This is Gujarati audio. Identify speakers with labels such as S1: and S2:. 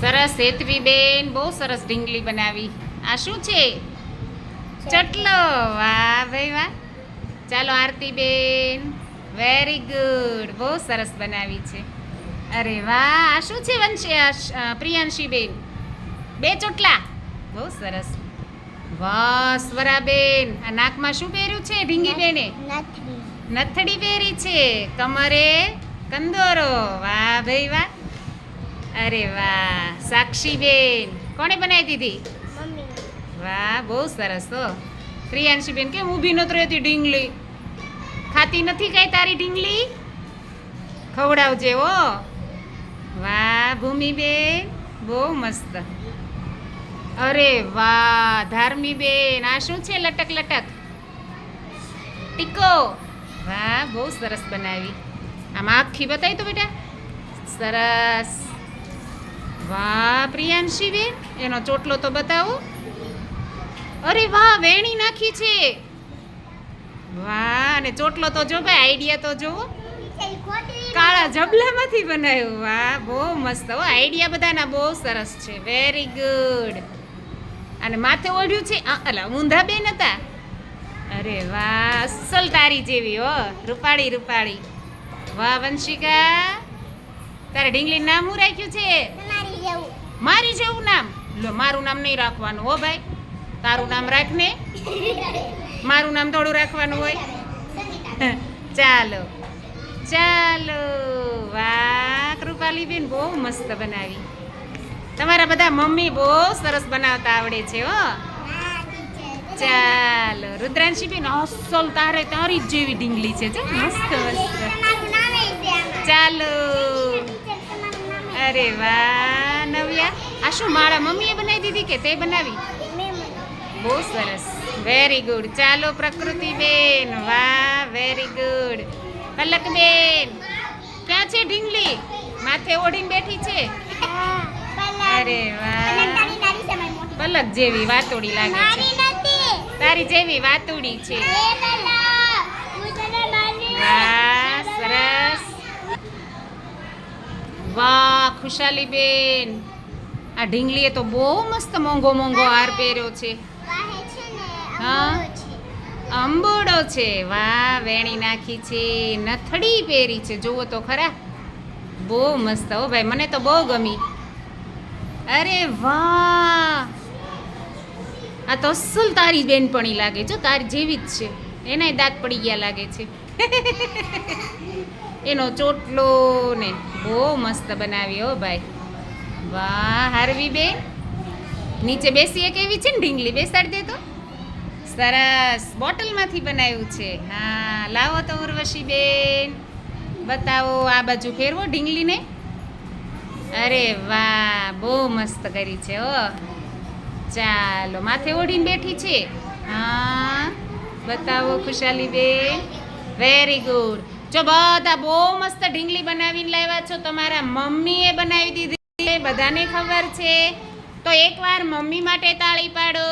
S1: સરસ હેતવી બેન બહુ સરસ ઢીંગલી બનાવી. આ શું છે? ચટલો. વાહ ભાઈ વાહ. ચાલો આરતી બેન. વેરી ગુડ બહુ સરસ બનાવી છે. અરે વાહ આ શું છે વંશી પ્રિયાંશી બેન? બે ચોટલા. બહુ સરસ. વાહ સ્વરાબેન આ નાકમાં શું પહેર્યું છે ઢીંગી બેને? નથડી પહેરી છે. કમરે કંદોરો. વાહ ભાઈ વાહ. અરે વાહ સાક્ષીબેન કોણે બનાવી દીધી? વાહ બહુ સરસ હો. પ્રિયાંશીબેન કેમ ઊભી નથી રહેતી ઢીંગલી? ખાતી નથી કઈ તારી ઢીંગલી? ખવડાવજે ઓ વાહ ભૂમિબેન બહુ મસ્ત. અરે વાહ ધાર્મીબેન આ શું છે લટક લટક? ટીકો. વાહ બહુ સરસ બનાવી. આમાં આખી બતાવી તો બેટા. સરસ. વાહ પ્રિયાંશી બેન, એનો ચોટલો તો બતાવો. અરે વાહ, વેણી નાખી છે. વાહ, અને ચોટલો તો જો ભાઈ, આઈડિયા તો જોવો કાળા જબલામાંથી બનાવ્યું વાહ, બહુ મસ્ત. હો, આઈડિયા બધાના બહુ સરસ છે. વેરી ગુડ અને માથે ઓઢ્યું છે. અલા, ઊંધા બેન હતા. અરે વાહ, અસલ તારી જેવી, હો. રૂપાળી રૂપાળી. વાહ, વંશિકા. તારે ઢીંગલી નામ હું રાખ્યું છે? મારી જેવું નામ? લો મારું નામ નહીં રાખવાનું હો ભાઈ. તારું નામ રાખ ને મારું નામ થોડું રાખવાનું હોય. ચાલો ચાલો. વાહ કૃપાલીબેન બહુ મસ્ત બનાવી. તમારા બધા મમ્મી બહુ સરસ બનાવતા આવડે છે હો. ચાલો રુદ્રાંશીબેન અસલ તારે તારી જ જેવી ઢીંગલી છે જો મસ્ત મસ્ત. ચાલો. અરે વાહ. શું મારા મમ્મીએ બનાવી દીધી કે તે બનાવી? બહુ સરસ. વેરી ગુડ ચાલો પ્રકૃતિ બેન. વાહ વેરી ગુડ પલક બેન. ક્યાં છે ઢીંગલી? માથે ઓઢીને બેઠી છે? અરે વાહ.
S2: પલક
S1: જેવી વાતોડી લાગે છે. તારી જેવી વાતોડી છે. વાહ સરસ. વાહ ખુશાલી બેન. આ ઢીંગલીએ તો બહુ મસ્ત મોંઘો મોંઘો હાર પહેર્યો છે. હા. અંબોડો છે. વાહ વેણી નાખી છે. નથડી પહેરી છે. જુઓ તો ખરા. બહુ મસ્ત હો ભાઈ. મને તો બહુ ગમી. અરે વાહ! આ તો અસલ તારી બેનપણી લાગે જો તારી જેવી જ છે. એનાય દાંત પડી ગયા લાગે છે. એનો ચોટલો ને બહુ મસ્ત બનાવી હો ભાઈ. વાહ, હારવી બેન. નીચે બેસીએ કેવી છે ને ઢીંગલી, બેસાડી દે તો. સરસ, બોટલમાંથી બનાવ્યું છે. હા, લાવો તો ઉર્વશી બેન. બતાવો આ બાજુ ફેરવો ઢીંગલીને. અરે વાહ, બહુ મસ્ત કરી છે, હો. ચાલો, માથે ઓઢીને બેઠી છે. હા, બતાવો ખુશાલી બેન. વેરી ગુડ જો બધા બહુ મસ્ત ઢીંગલી બનાવીને લાવ્યા છો, તમારા મમ્મીએ બનાવી દીધી. બધાને ખબર છે. તો એકવાર મમ્મી માટે તાળી પાડો.